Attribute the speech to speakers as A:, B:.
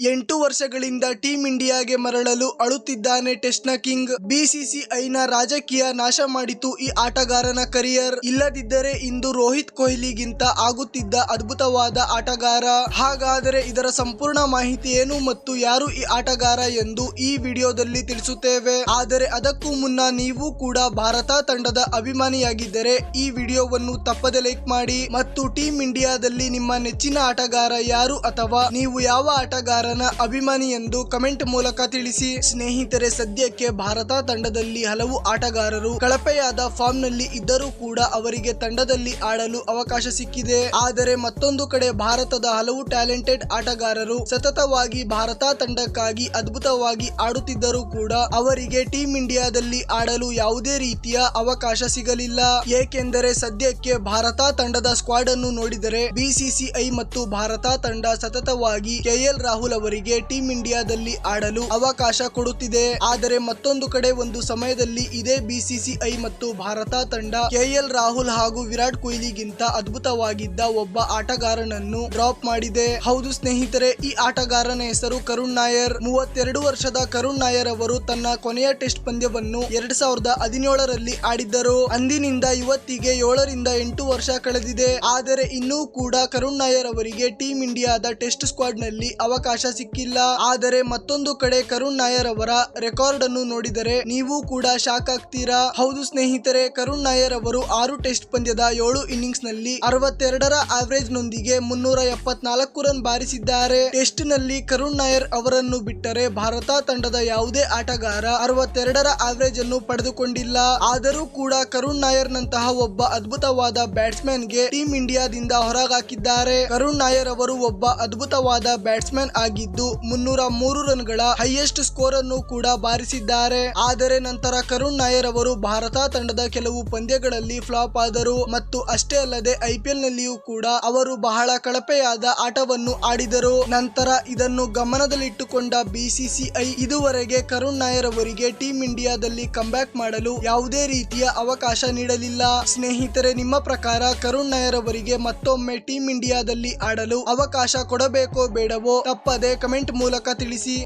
A: ಎಂಟು ವರ್ಷಗಳಿಂದ ಟೀಂ ಇಂಡಿಯಾಗೆ ಮರಳಲು ಅಳುತ್ತಿದ್ದಾನೆ ಟೆಸ್ಟ್ನ ಕಿಂಗ್. ಬಿಸಿಸಿಐನ ರಾಜಕೀಯ ನಾಶ ಮಾಡಿತು ಈ ಆಟಗಾರನ ಕರಿಯರ್. ಇಲ್ಲದಿದ್ದರೆ ಇಂದು ರೋಹಿತ್ ಕೊಹ್ಲಿಗಿಂತ ಆಗುತ್ತಿದ್ದ ಅದ್ಭುತವಾದ ಆಟಗಾರ. ಹಾಗಾದರೆ ಇದರ ಸಂಪೂರ್ಣ ಮಾಹಿತಿ ಏನು ಮತ್ತು ಯಾರು ಈ ಆಟಗಾರ ಎಂದು ಈ ವಿಡಿಯೋದಲ್ಲಿ ತಿಳಿಸುತ್ತೇವೆ. ಆದರೆ ಅದಕ್ಕೂ ಮುನ್ನ ನೀವು ಕೂಡ ಭಾರತ ತಂಡದ ಅಭಿಮಾನಿಯಾಗಿದ್ದರೆ ಈ ವಿಡಿಯೋವನ್ನು ತಪ್ಪದೆ ಲೈಕ್ ಮಾಡಿ ಮತ್ತು ಟೀಂ ಇಂಡಿಯಾದಲ್ಲಿ ನಿಮ್ಮ ನೆಚ್ಚಿನ ಆಟಗಾರ ಯಾರು ಅಥವಾ ನೀವು ಯಾವ ಆಟಗಾರನ ಅಭಿಮಾನಿ ಎಂದು ಕಮೆಂಟ್ ಮೂಲಕ ತಿಳಿಸಿ, ಸ್ನೇಹಿತರೆ, ಸದ್ಯಕ್ಕೆ ಭಾರತ ತಂಡದಲ್ಲಿ ಹಲವು ಆಟಗಾರರು ಕಳಪೆಯಾದ ಫಾರ್ಮ್ನಲ್ಲಿ ಇದ್ದರೂ ಕೂಡ ಅವರಿಗೆ ತಂಡದಲ್ಲಿ ಆಡಲು ಅವಕಾಶ ಸಿಕ್ಕಿದೆ. ಆದರೆ ಮತ್ತೊಂದು ಕಡೆ ಭಾರತದ ಹಲವು ಟ್ಯಾಲೆಂಟೆಡ್ ಆಟಗಾರರು ಸತತವಾಗಿ ಭಾರತ ತಂಡಕ್ಕಾಗಿ ಅದ್ಭುತವಾಗಿ ಆಡುತ್ತಿದ್ದರೂ ಕೂಡ ಅವರಿಗೆ ಟೀಂ ಇಂಡಿಯಾದಲ್ಲಿ ಆಡಲು ಯಾವುದೇ ರೀತಿಯ ಅವಕಾಶ ಸಿಗಲಿಲ್ಲ. ಏಕೆಂದರೆ ಸದ್ಯಕ್ಕೆ ಭಾರತ ತಂಡದ ಸ್ಕ್ವಾಡ್ ಅನ್ನು ನೋಡಿದರೆ ಬಿಸಿಸಿಐ ಮತ್ತು ಭಾರತ ತಂಡ ಸತತವಾಗಿ ಕೆಎಲ್ ರಾಹುಲ್ ಅವರಿಗೆ ಟೀಂ ಇಂಡಿಯಾದಲ್ಲಿ ಆಡಲು ಅವಕಾಶ ಕೊಡುತ್ತಿದೆ. ಆದರೆ ಮತ್ತೊಂದು ಕಡೆ ಒಂದು ಸಮಯದಲ್ಲಿ ಇದೇ ಬಿಸಿಸಿಐ ಮತ್ತು ಭಾರತ ತಂಡ ಕೆಎಲ್ ರಾಹುಲ್ ಹಾಗೂ ವಿರಾಟ್ ಕೊಹ್ಲಿಗಿಂತ ಅದ್ಭುತವಾಗಿದ್ದ ಒಬ್ಬ ಆಟಗಾರನನ್ನು ಡ್ರಾಪ್ ಮಾಡಿದೆ. ಹೌದು ಸ್ನೇಹಿತರೆ, ಈ ಆಟಗಾರನ ಹೆಸರು ಕರುಣ್ ನಾಯರ್. ಮೂವತ್ತೆರಡು ವರ್ಷದ ಕರುಣ್ ನಾಯರ್ ಅವರು ತನ್ನ ಕೊನೆಯ ಟೆಸ್ಟ್ ಪಂದ್ಯವನ್ನು ಎರಡ್ ಸಾವಿರದ ಹದಿನೇಳರಲ್ಲಿ ಆಡಿದ್ದರು. ಅಂದಿನಿಂದ ಇವತ್ತಿಗೆ ಏಳರಿಂದ ಎಂಟು ವರ್ಷ ಕಳೆದಿದೆ. ಆದರೆ ಇನ್ನೂ ಕೂಡ ಕರುಣ್ ನಾಯರ್ ಅವರಿಗೆ ಟೀಂ ಇಂಡಿಯಾದ ಟೆಸ್ಟ್ ಸ್ಕ್ವಾಡ್ನಲ್ಲಿ ಅವಕಾಶ ಸಿಕ್ಕಿಲ್ಲ. ಆದರೆ ಮತ್ತೊಂದು ಕಡೆ ಕರುಣ್ ನಾಯರ್ ಅವರ ರೆಕಾರ್ಡ್ ಅನ್ನು ನೋಡಿದರೆ ನೀವು ಕೂಡ ಶಾಕ್ ಆಗ್ತೀರಾ? ಹೌದು ಸ್ನೇಹಿತರೆ, ಕರುಣ್ ನಾಯರ್ ಅವರು ಆರು ಟೆಸ್ಟ್ ಪಂದ್ಯದ ಏಳು ಇನ್ನಿಂಗ್ಸ್ನಲ್ಲಿ ಅರವತ್ತೆರಡರ ಆವರೇಜ್ ನೊಂದಿಗೆ ಮುನ್ನೂರ ಎಪ್ಪತ್ನಾಲ್ಕು ರನ್ ಬಾರಿಸಿದ್ದಾರೆ. ಟೆಸ್ಟ್ನಲ್ಲಿ ಕರುಣ್ ನಾಯರ್ ಅವರನ್ನು ಬಿಟ್ಟರೆ ಭಾರತ ತಂಡದ ಯಾವುದೇ ಆಟಗಾರ ಅರವತ್ತೆರಡರ ಆವರೇಜ್ ಅನ್ನು ಪಡೆದುಕೊಂಡಿಲ್ಲ. ಆದರೂ ಕೂಡ ಕರುಣ್ ನಾಯರ್ ನಂತಹ ಒಬ್ಬ ಅದ್ಭುತವಾದ ಬ್ಯಾಟ್ಸ್ಮನ್ಗೆ ಟೀಂ ಇಂಡಿಯಾದಿಂದ ಹೊರಗಾಕಿದ್ದಾರೆ. ಕರುಣ್ ನಾಯರ್ ಅವರು ಒಬ್ಬ ಅದ್ಭುತವಾದ ಬ್ಯಾಟ್ಸ್ಮನ್ ಆಗಿದ್ದು ಮುನ್ನೂರ ಮೂರು ರನ್ಗಳ ಹೈಯೆಸ್ಟ್ ಸ್ಕೋರ್ ಅನ್ನು ಕೂಡ ಬಾರಿಸಿದ್ದಾರೆ. ಆದರೆ ನಂತರ ಕರುಣ್ ನಾಯರ್ ಅವರು ಭಾರತ ತಂಡದ ಕೆಲವು ಪಂದ್ಯಗಳಲ್ಲಿ ಫ್ಲಾಪ್ ಆದರು ಮತ್ತು ಅಷ್ಟೇ ಅಲ್ಲದೆ ಐಪಿಎಲ್ ನಲ್ಲಿಯೂ ಕೂಡ ಅವರು ಬಹಳ ಕಳಪೆಯಾದ ಆಟವನ್ನು ಆಡಿದರು. ನಂತರ ಇದನ್ನು ಗಮನದಲ್ಲಿಟ್ಟುಕೊಂಡ ಬಿಸಿಸಿಐ ಇದುವರೆಗೆ ಕರುಣ್ ನಾಯರ್ ಅವರಿಗೆ ಟೀಂ ಇಂಡಿಯಾದಲ್ಲಿ ಕಂಬ್ಯಾಕ್ ಮಾಡಲು ಯಾವುದೇ ರೀತಿಯ ಅವಕಾಶ ನೀಡಲಿಲ್ಲ. ಸ್ನೇಹಿತರೆ, ನಿಮ್ಮ ಪ್ರಕಾರ ಕರುಣ್ ನಾಯರ್ ಅವರಿಗೆ ಮತ್ತೊಮ್ಮೆ ಟೀಂ ಇಂಡಿಯಾದಲ್ಲಿ ಆಡಲು ಅವಕಾಶ ಕೊಡಬೇಕೋ ಬೇಡವೋ? ತಪ್ಪದೆ ಕಮೆಂಟ್ ಮೂಲಕ ತಿಳಿಸಿ.